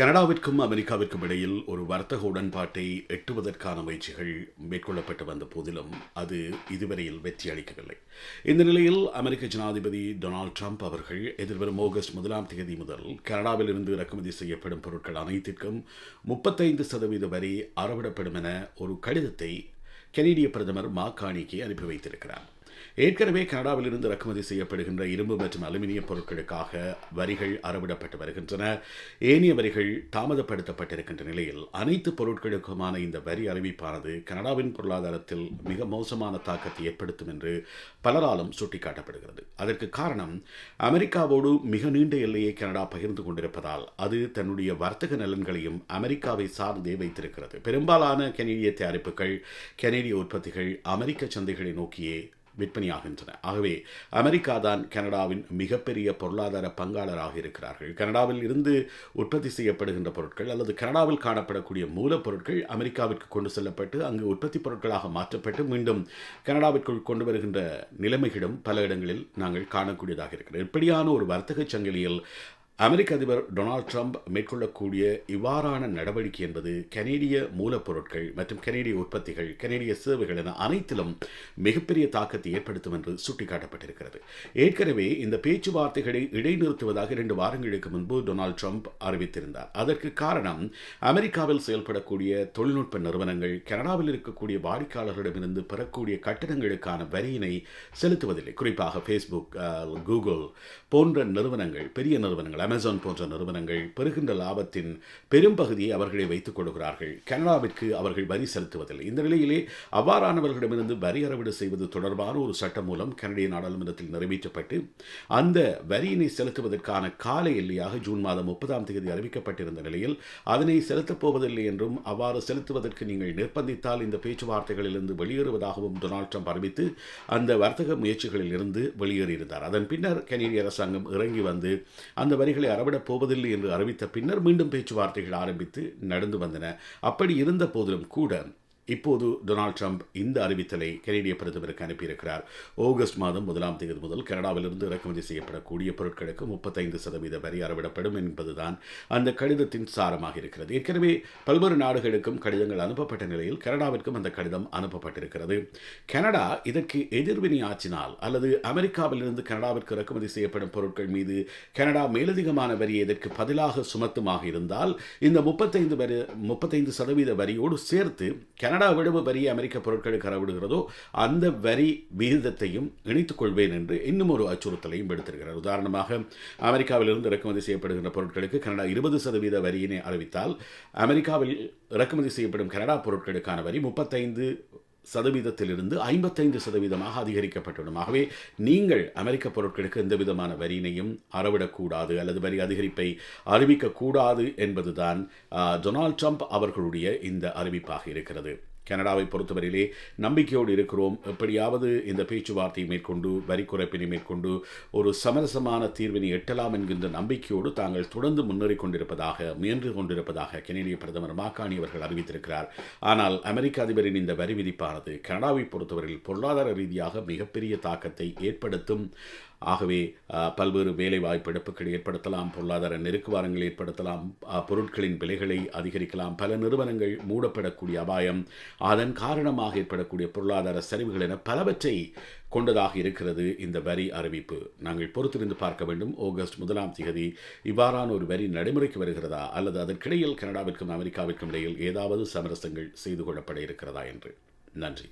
கனடாவிற்கும் அமெரிக்காவிற்கும் இடையில் ஒரு வர்த்தக உடன்பாட்டை எட்டுவதற்கான முயற்சிகள் மேற்கொள்ளப்பட்டு வந்த போதிலும் அது இதுவரையில் வெற்றி அளிக்கவில்லை. இந்த நிலையில் அமெரிக்க ஜனாதிபதி டொனால்ட் ட்ரம்ப் அவர்கள் எதிர்வரும் ஆகஸ்ட் முதலாம் தேதி முதல் கனடாவில் இருந்து இறக்குமதி செய்யப்படும் பொருட்கள் அனைத்திற்கும் முப்பத்தைந்து சதவீத வரி அறவிடப்படும் என ஒரு கடிதத்தை கனேடிய பிரதமர் மாக்காணிக்கு அனுப்பி வைத்திருக்கிறார். ஏற்கனவே கனடாவில் இருந்து இறக்குமதி செய்யப்படுகின்ற இரும்பு மற்றும் அலுமினிய பொருட்களுக்காக வரிகள் அறவிடப்பட்டு வருகின்றன. ஏனைய வரிகள் தாமதப்படுத்தப்பட்டிருக்கின்ற நிலையில் அனைத்து பொருட்களுக்குமான இந்த வரி அறிவிப்பானது கனடாவின் பொருளாதாரத்தில் மிக மோசமான தாக்கத்தை ஏற்படுத்தும் என்று பலராலும் சுட்டிக்காட்டப்படுகிறது. அதற்கு காரணம் அமெரிக்காவோடு மிக நீண்ட எல்லையை கனடா பகிர்ந்து கொண்டிருப்பதால் அது தன்னுடைய வர்த்தக நலன்களையும் அமெரிக்காவை சார்ந்தே வைத்திருக்கிறது. பெரும்பாலான கனேடிய தயாரிப்புகள் கனேடிய உற்பத்திகள் அமெரிக்க சந்தைகளை நோக்கியே விற்பனையாகின்றன. ஆகவே அமெரிக்கா தான் கனடாவின் மிகப்பெரிய பொருளாதார பங்காளராக இருக்கிறார்கள். கனடாவில் இருந்து உற்பத்தி செய்யப்படுகின்ற பொருட்கள் அல்லது கனடாவில் காணப்படக்கூடிய மூலப்பொருட்கள் அமெரிக்காவிற்கு கொண்டு செல்லப்பட்டு அங்கு உற்பத்தி பொருட்களாக மாற்றப்பட்டு மீண்டும் கனடாவிற்குள் கொண்டு வருகின்ற நிலைமைகளும் பல இடங்களில் நாங்கள் காணக்கூடியதாக இருக்கிறது. இப்படியான ஒரு வர்த்தக சங்கிலியில் அமெரிக்க அதிபர் டொனால்ட் ட்ரம்ப் மேற்கொள்ளக்கூடிய இவ்வாறான நடவடிக்கை என்பது கனேடிய மூலப்பொருட்கள் மற்றும் கனேடிய உற்பத்திகள் கனேடிய சேவைகள் என அனைத்திலும் மிகப்பெரிய தாக்கத்தை ஏற்படுத்தும் என்று சுட்டிக்காட்டப்பட்டிருக்கிறது. ஏற்கனவே இந்த பேச்சுவார்த்தைகளை இடைநிறுத்துவதாக இரண்டு வாரங்களுக்கு முன்பு டொனால்ட் ட்ரம்ப் அறிவித்திருந்தார். அதற்கு காரணம் அமெரிக்காவில் செயல்படக்கூடிய தொழில்நுட்ப நிறுவனங்கள் கனடாவில் இருக்கக்கூடிய வாடிக்கையாளர்களிடமிருந்து பெறக்கூடிய கட்டணங்களுக்கான வரியினை செலுத்துவதில்லை. குறிப்பாக ஃபேஸ்புக் கூகுள் போன்ற நிறுவனங்கள் பெரிய நிறுவனங்கள் அமேசான் போன்ற நிறுவனங்கள் பெறுகின்ற லாபத்தின் பெரும்பகுதியை அவர்களை வைத்துக் கொள்கிறார்கள். கனடாவிற்கு அவர்கள் வரி செலுத்துவதில்லை. இந்த நிலையிலே அவ்வாறானவர்களிடமிருந்து வரி அறவீடு செய்வது தொடர்பான ஒரு சட்டம் மூலம் கனடிய நாடாளுமன்றத்தில் நிறைவேற்றப்பட்டு அந்த வரியினை செலுத்துவதற்கான கால எல்லையாக ஜூன் மாதம் முப்பதாம் தேதி அறிவிக்கப்பட்டிருந்த நிலையில் அதனை செலுத்தப் போவதில்லை என்றும் அவ்வாறு செலுத்துவதற்கு நீங்கள் நிர்பந்தித்தால் இந்த பேச்சுவார்த்தைகளிலிருந்து வெளியேறுவதாகவும் டொனால்ட் ட்ரம்ப் அறிவித்து அந்த வர்த்தக முயற்சிகளில் இருந்து வெளியேறியிருந்தார். அதன் பின்னர் கனேடிய அரசாங்கம் இறங்கி வந்து அந்த வரிகள் அறவிடப் போவதில்லை என்று அறிவித்த பின்னர் மீண்டும் பேச்சுவார்த்தைகள் ஆரம்பித்து நடந்து வந்தன. அப்படி இருந்த போதிலும் கூட இப்போது டொனால்ட் ட்ரம்ப் இந்த அறிவித்தலை கனேடிய பிரதமருக்கு அனுப்பியிருக்கிறார். ஆகஸ்ட் மாதம் முதலாம் தேதி முதல் கனடாவிலிருந்து இறக்குமதி செய்யப்படக்கூடிய பொருட்களுக்கு முப்பத்தைந்து சதவீத வரி அறவிடப்படும் என்பதுதான் அந்த கடிதத்தின் சாரமாக இருக்கிறது. ஏற்கனவே பல்வேறு நாடுகளுக்கும் கடிதங்கள் அனுப்பப்பட்ட நிலையில் கனடாவிற்கும் அந்த கடிதம் அனுப்பப்பட்டிருக்கிறது. கனடா இதற்கு எதிர்வினை ஆற்றினால் அல்லது அமெரிக்காவிலிருந்து கனடாவிற்கு இறக்குமதி செய்யப்படும் பொருட்கள் மீது கனடா மேலதிகமான வரியை இதற்கு பதிலாக சுமத்துமாக இருந்தால் இந்த முப்பத்தைந்து வரி முப்பத்தைந்து சதவீத வரியோடு சேர்த்து கனடா எவ்வளவு வரி அமெரிக்க பொருட்களுக்கு அறவிடுகிறதோ அந்த வரி விகிதத்தையும் இணைத்துக் கொள்வேன் என்று இன்னும் ஒரு அச்சுறுத்தலையும் எடுத்திருக்கிறார் உதாரணமாக அமெரிக்காவிலிருந்து இறக்குமதி செய்யப்படுகின்ற பொருட்களுக்கு கனடா இருபது சதவீத வரியினை அறிவித்தால் அமெரிக்காவில் இறக்குமதி செய்யப்படும் கனடா பொருட்களுக்கான வரி முப்பத்தைந்து சதவீதத்திலிருந்து ஐம்பத்தைந்து சதவீதமாக அதிகரிக்கப்பட்டுவிடும் ஆகவே நீங்கள் அமெரிக்க பொருட்களுக்கு எந்த விதமான வரியினையும் அறவிடக்கூடாது அல்லது வரி அதிகரிப்பை அறிவிக்கக்கூடாது என்பதுதான் டொனால்ட் ட்ரம்ப் அவர்களுடைய இந்த அறிவிப்பாக இருக்கிறது. கனடாவை பொறுத்தவரையிலே நம்பிக்கையோடு இருக்கிறோம். எப்படியாவது இந்த பேச்சுவார்த்தையை மேற்கொண்டு வரி குறைப்பினை மேற்கொண்டு ஒரு சமரசமான தீர்வினை எட்டலாம் என்கின்ற நம்பிக்கையோடு தாங்கள் தொடர்ந்து முன்னேறிக் கொண்டிருப்பதாக முயன்று கொண்டிருப்பதாக கெனடிய பிரதமர் மாக்காணி அவர்கள் அறிவித்திருக்கிறார். ஆனால் அமெரிக்க அதிபரின் இந்த வரி விதிப்பானது கனடாவை பொறுத்தவரையில் பொருளாதார ரீதியாக மிகப்பெரிய தாக்கத்தை ஏற்படுத்தும் ஆகவே பல்வேறு வேலை வாய்ப்பு இழப்புகள் ஏற்படுத்தலாம் பொருளாதார நெருக்குவாரங்கள் ஏற்படுத்தலாம் பொருட்களின் விலைகளை அதிகரிக்கலாம் பல நிறுவனங்கள் மூடப்படக்கூடிய அபாயம் அதன் காரணமாக ஏற்படக்கூடிய பொருளாதார சரிவுகள் என பலவற்றை கொண்டதாக இருக்கிறது இந்த வரி அறிவிப்பு. நாங்கள் பொறுத்திருந்து பார்க்க வேண்டும். ஆகஸ்ட் முதலாம் திகதி இவ்வாறான ஒரு வரி நடைமுறைக்கு வருகிறதா? அல்லது அதற்கிடையில் கனடாவிற்கும் அமெரிக்காவிற்கும் இடையில் ஏதாவது சமரசங்கள் செய்து கொள்ளப்பட இருக்கிறதா என்று? நன்றி.